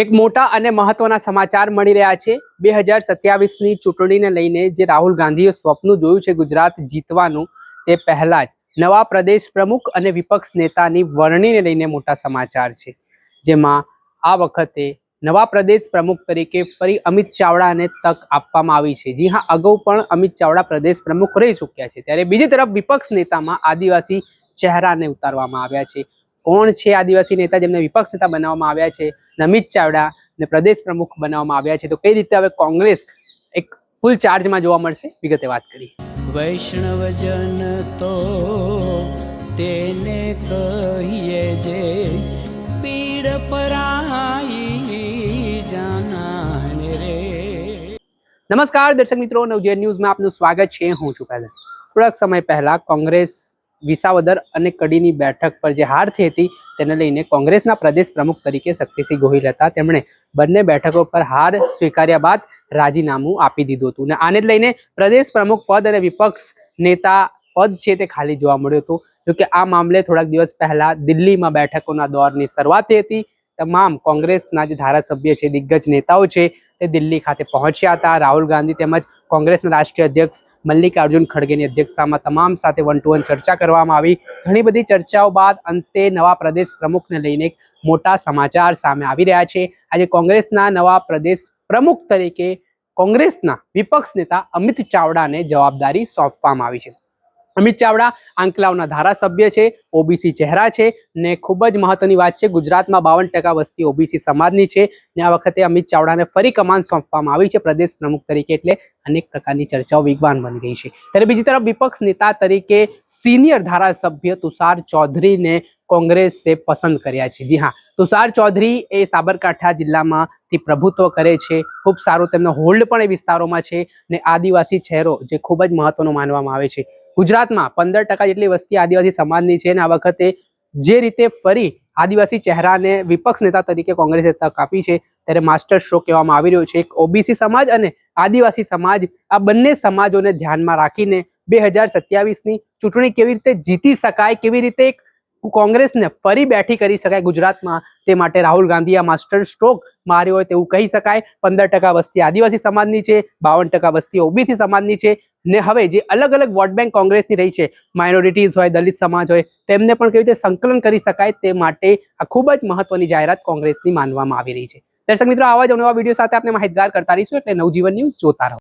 એક મોટા અને મહત્વના સમાચાર મળી રહ્યા છે. બે હજાર સત્યાવીસની ચૂંટણીને લઈને જે રાહુલ ગાંધીએ સ્વપ્ન જોયું છે ગુજરાત જીતવાનું, તે પહેલા જ નવા પ્રદેશ પ્રમુખ અને વિપક્ષ નેતાની વરણીને લઈને મોટા સમાચાર છે. જેમાં આ વખતે નવા પ્રદેશ પ્રમુખ તરીકે ફરી અમિત ચાવડાને તક આપવામાં આવી છે. જી હા, અગાઉ પણ અમિત ચાવડા પ્રદેશ પ્રમુખ રહી ચૂક્યા છે. ત્યારે બીજી તરફ વિપક્ષ નેતામાં આદિવાસી ચહેરાને ઉતારવામાં આવ્યા છે. કોણ છે આદિવાસી નેતા જેમને વિપક્ષ નેતા બનાવવામાં આવ્યા છે નમિત ચાવડા ને પ્રદેશ પ્રમુખ બનાવવામાં આવ્યા છે તો કઈ રીતે હવે કોંગ્રેસ એક ફૂલ ચાર્જમાં જોવા મળશે? વિગતે વાત કરી વૈષ્ણવજન તો તેને કહીએ જે પીડ પરાઈ જાનાને રે. નમસ્કાર દર્શક મિત્રો નવજીવન ન્યૂઝમાં આપનું સ્વાગત છે. હું છું પહેલા થોડાક સમય પહેલા કોંગ્રેસ વિસાવદર અને કડીની બેઠક પર જે હાર થઈ હતી, તેને લઈને કોંગ્રેસના પ્રદેશ પ્રમુખ તરીકે શક્તિસિંહ ગોહિલ હતા. તેમણે બંને બેઠકો પર હાર સ્વીકાર્યા બાદ રાજીનામું આપી દીધું હતું. અને આને લઈને પ્રદેશ પ્રમુખ પદ અને વિપક્ષ નેતા પદ છે તે ખાલી જોવા મળ્યું હતું. જોકે આ મામલે થોડાક દિવસ પહેલા દિલ્હીમાં બેઠકોના દોરની શરૂઆત થઈ હતી. તમામ કોંગ્રેસના જે ધારાસભ્ય છે, દિગ્ગજ નેતાઓ છે, તે દિલ્હી ખાતે પહોંચ્યા હતા. રાહુલ ગાંધી તેમજ કોંગ્રેસના રાષ્ટ્રીય અધ્યક્ષ મલ્લિકાર્જુન ખડગેની અધ્યક્ષતામાં તમામ સાથે વન ટુ વન ચર્ચા કરવામાં આવી. ઘણી બધી ચર્ચાઓ બાદ અંતે નવા પ્રદેશ પ્રમુખને લઈને મોટા સમાચાર સામે આવી રહ્યા છે. આજે કોંગ્રેસના નવા પ્રદેશ પ્રમુખ તરીકે કોંગ્રેસના વિપક્ષ નેતા અમિત ચાવડાને જવાબદારી સોંપવામાં આવી છે. અમિત ચાવડા આંકલાવના ધારાસભ્ય છે ઓબીસી ચહેરા છે ને ખૂબ જ મહત્વની વાત છે, ગુજરાતમાં બાવન ટકા વસ્તી ઓબીસી સમાજની છે ને આ વખતે અમિત ચાવડાને ફરી કમાન સોંપવામાં આવી છે, પ્રદેશ પ્રમુખ તરીકે એટલે અનેક પ્રકારની ચર્ચાઓ વેગવાન બની ગઈ છે. ત્યારે બીજી તરફ વિપક્ષ નેતા તરીકે સિનિયર ધારાસભ્ય તુષાર ચૌધરીને કોંગ્રેસે પસંદ કર્યા છે. જી હા, તુષાર ચૌધરી એ સાબરકાંઠા જિલ્લામાંથી પ્રભુત્વ કરે છે, ખૂબ સારું તેમનો હોલ્ડ પણ એ વિસ્તારોમાં છે ને આદિવાસી ચહેરો જે ખૂબ જ મહત્વનો માનવામાં આવે છે. ગુજરાતમાં પંદર ટકા જેટલી વસ્તી આદિવાસી સમાજની છે અને આ વખતે જે રીતે ફરી આદિવાસી ચહેરાને વિપક્ષ નેતા તરીકે કોંગ્રેસે તક આપી છે, ત્યારે માસ્ટર શો કહેવામાં આવી રહ્યો છે એક ઓબીસી સમાજ અને આદિવાસી સમાજ. આ બંને સમાજોને ધ્યાનમાં રાખીને બે હજાર સત્યાવીસની ચૂંટણી કેવી રીતે જીતી શકાય, કેવી રીતે એક કોંગ્રેસને ફરી બેઠી કરી શકાય ગુજરાતમાં, તે માટે રાહુલ ગાંધી આ માસ્ટર સ્ટ્રોક માર્યો હોય તેવું કહી શકાય. પંદર ટકા વસ્તી આદિવાસી સમાજની છે, બાવન ટકા વસ્તી ઓબીસી સમાજની છે. ને હવે જે અલગ અલગ વોટ બેંક કોંગ્રેસની રહી છે, માઇનોરિટીઝ હોય, દલિત સમાજ હોય, તેમને પણ કેવી રીતે સંકલન કરી શકાય તે માટે આ ખૂબ જ મહત્વની જાહેરાત કોંગ્રેસની માનવામાં આવી રહી છે. દર્શક મિત્રો, આવા જ નવા વીડિયો સાથે આપણે માહિતગાર કરતા રહીશું એટલે નવજીવન ન્યૂઝ જોતા રહો.